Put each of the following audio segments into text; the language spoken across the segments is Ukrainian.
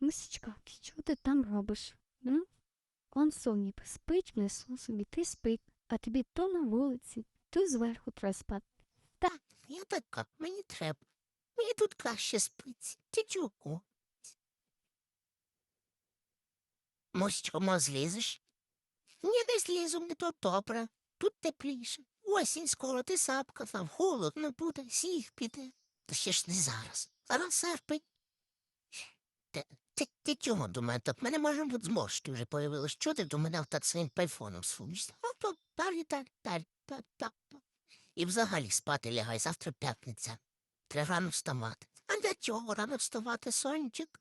Мисечка, що ти там робиш? М? Он сонік спить внизу собі, ти спить, а тобі то на вулиці, то зверху треба спати. Так, я така, мені треба. Мені тут краще спиться. Ти чого? Мосічко, мо злізеш? Ні, не злізу, не то добре. Тут тепліше. Осінь скоро ти сам казав, холодно буде, сніг піде. Та ще ж не зараз. Зараз серпень. Ти, ти, ти чого до мене так? Мене може бути зморшки вже появилось. Чого ти до мене так своїм пайфоном далі. І взагалі спати лягай, завтра п'ятниця. Треба рано вставати. А для чого рано вставати, сончик?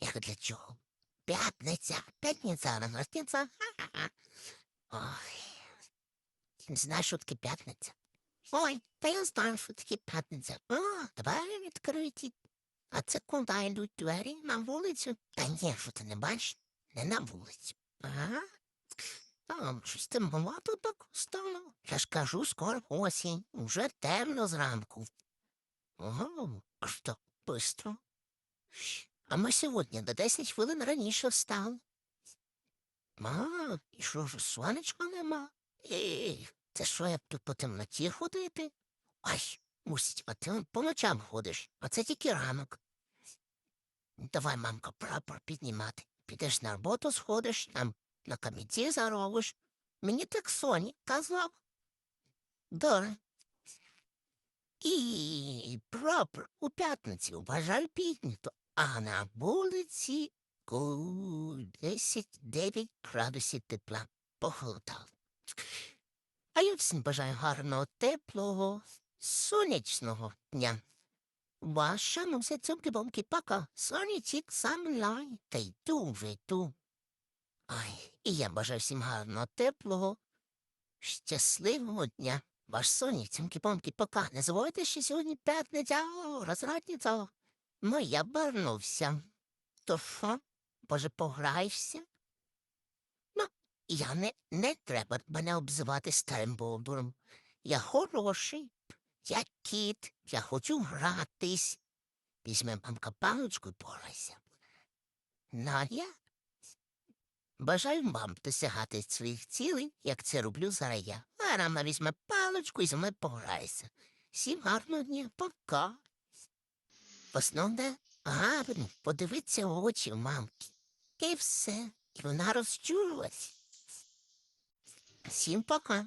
Як для чого? П'ятниця, п'ятниця, рано п'ятниця. Ой. Не знаєш, що таке п'ятниця? Ой, та я знаю, що таке п'ятниця. О, давай відкриті. А це куди йдуть двері на вулицю? Та ні, що ти не бачиш? Не на вулицю. Ага. Там щось темновато так стало. Я ж кажу, скоро осінь, уже темно зранку. Ого, що, бистро. А ми сьогодні до 10 хвилин раніше встали. А, і що ж, сонечка нема? Ей, це що я б тут по темноті ходити? Ай, мусить, а ти по ночам ходиш, а це тільки ранок. Давай, мамка, прапор піднімати. Підеш на роботу, сходиш, там на камінці заробиш. Мені так Соні казав. Добре. І прапор у п'ятницю бажаю піднято, а на вулиці ку 10-9 градусів тепла похолодало. А я всім бажаю гарного, теплого, сонячного дня. Ваша муся цьомки бомки пока. Сонячик сам лай, та йду вже йду. Ай, і я бажаю всім гарного, теплого, щасливого дня. Ваш сонік, цьомки бомки пока. Не забувайте, що сьогодні п'ятниця, розрадниця. Ну, я вернувся. То що? Боже, пограєшся? Ну, я не, не треба мене обзивати старим болдуром. Я хороший, я кіт, я хочу гратись. Візьме мамка паличку і пограйся. Ну, а я бажаю вам досягати своїх цілей, як це роблю зараз я. А рама візьме паличку і зі мною пограйся. Всім гарного дня, пока. Основне, гарно подивитися в очі мамки. І все. І вона розчулилась. Всім пока.